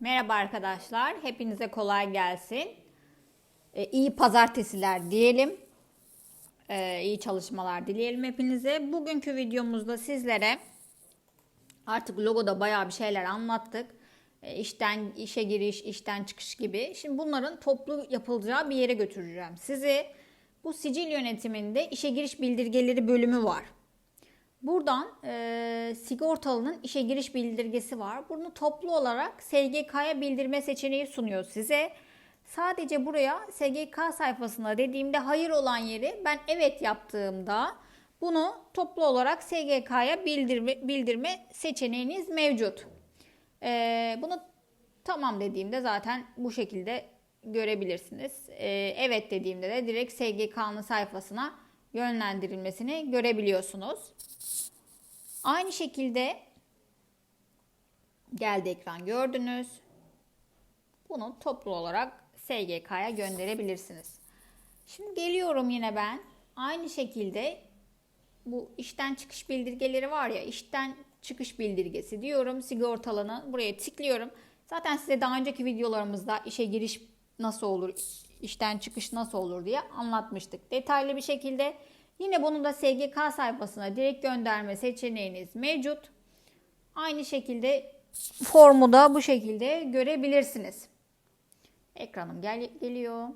Merhaba arkadaşlar. Hepinize kolay gelsin. Ee, iyi pazartesiler diyelim. Ee, iyi çalışmalar dileyelim hepinize. Bugünkü videomuzda sizlere artık logoda bayağı bir şeyler anlattık. Ee, işten işe giriş, işten çıkış gibi. Şimdi bunların toplu yapılacağı bir yere götüreceğim sizi. Bu sicil yönetiminde işe giriş bildirgeleri bölümü var. Buradan e, sigortalının işe giriş bildirgesi var. Bunu toplu olarak SGK'ya bildirme seçeneği sunuyor size. Sadece buraya SGK sayfasına dediğimde hayır olan yeri ben evet yaptığımda bunu toplu olarak SGK'ya bildirme, bildirme seçeneğiniz mevcut. E, bunu tamam dediğimde zaten bu şekilde görebilirsiniz. E, evet dediğimde de direkt SGK'nın sayfasına yönlendirilmesini görebiliyorsunuz. Aynı şekilde geldi ekran gördünüz. Bunu toplu olarak SGK'ya gönderebilirsiniz. Şimdi geliyorum yine ben. Aynı şekilde bu işten çıkış bildirgeleri var ya işten çıkış bildirgesi diyorum sigortalanı buraya tıklıyorum. Zaten size daha önceki videolarımızda işe giriş nasıl olur, işten çıkış nasıl olur diye anlatmıştık. Detaylı bir şekilde Yine bunu da SGK sayfasına direkt gönderme seçeneğiniz mevcut. Aynı şekilde formu da bu şekilde görebilirsiniz. Ekranım gel geliyor.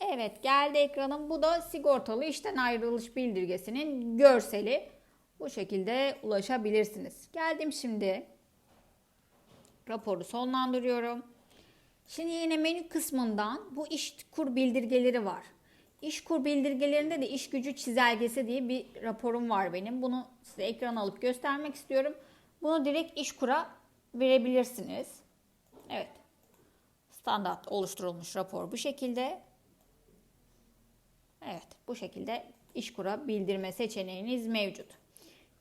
Evet geldi ekranım. Bu da sigortalı işten ayrılış bildirgesinin görseli. Bu şekilde ulaşabilirsiniz. Geldim şimdi. Raporu sonlandırıyorum. Şimdi yine menü kısmından bu iş kur bildirgeleri var. İşkur bildirgelerinde de iş gücü çizelgesi diye bir raporum var benim. Bunu size ekran alıp göstermek istiyorum. Bunu direkt İşkur'a verebilirsiniz. Evet. Standart oluşturulmuş rapor bu şekilde. Evet bu şekilde İşkur'a bildirme seçeneğiniz mevcut.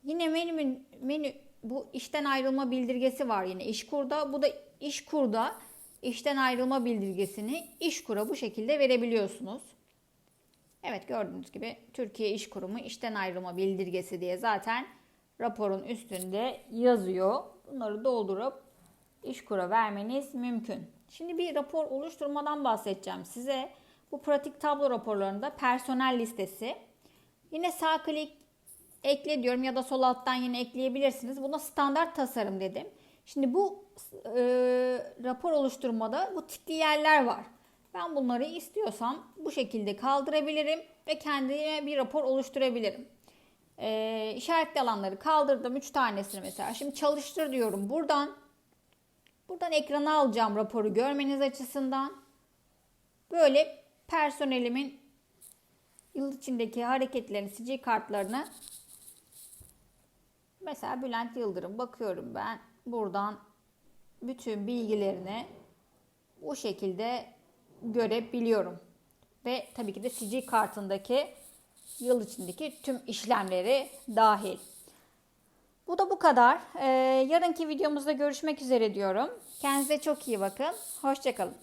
Yine menü, menü bu işten ayrılma bildirgesi var yine İşkur'da. Bu da İşkur'da işten ayrılma bildirgesini İşkur'a bu şekilde verebiliyorsunuz. Evet gördüğünüz gibi Türkiye İş Kurumu işten ayrılma bildirgesi diye zaten raporun üstünde yazıyor. Bunları doldurup İşkur'a vermeniz mümkün. Şimdi bir rapor oluşturmadan bahsedeceğim size. Bu pratik tablo raporlarında personel listesi. Yine sağ klik ekle diyorum ya da sol alttan yine ekleyebilirsiniz. Buna standart tasarım dedim. Şimdi bu e, rapor oluşturmada bu tikli yerler var. Ben bunları istiyorsam bu şekilde kaldırabilirim ve kendime bir rapor oluşturabilirim. Ee, işaretli alanları kaldırdım 3 tanesini mesela. Şimdi çalıştır diyorum buradan. Buradan ekrana alacağım raporu görmeniz açısından. Böyle personelimin yıl içindeki hareketlerini, sicil kartlarını mesela Bülent Yıldırım bakıyorum ben buradan bütün bilgilerini bu şekilde görebiliyorum. Ve tabii ki de sicil kartındaki yıl içindeki tüm işlemleri dahil. Bu da bu kadar. Ee, yarınki videomuzda görüşmek üzere diyorum. Kendinize çok iyi bakın. Hoşçakalın.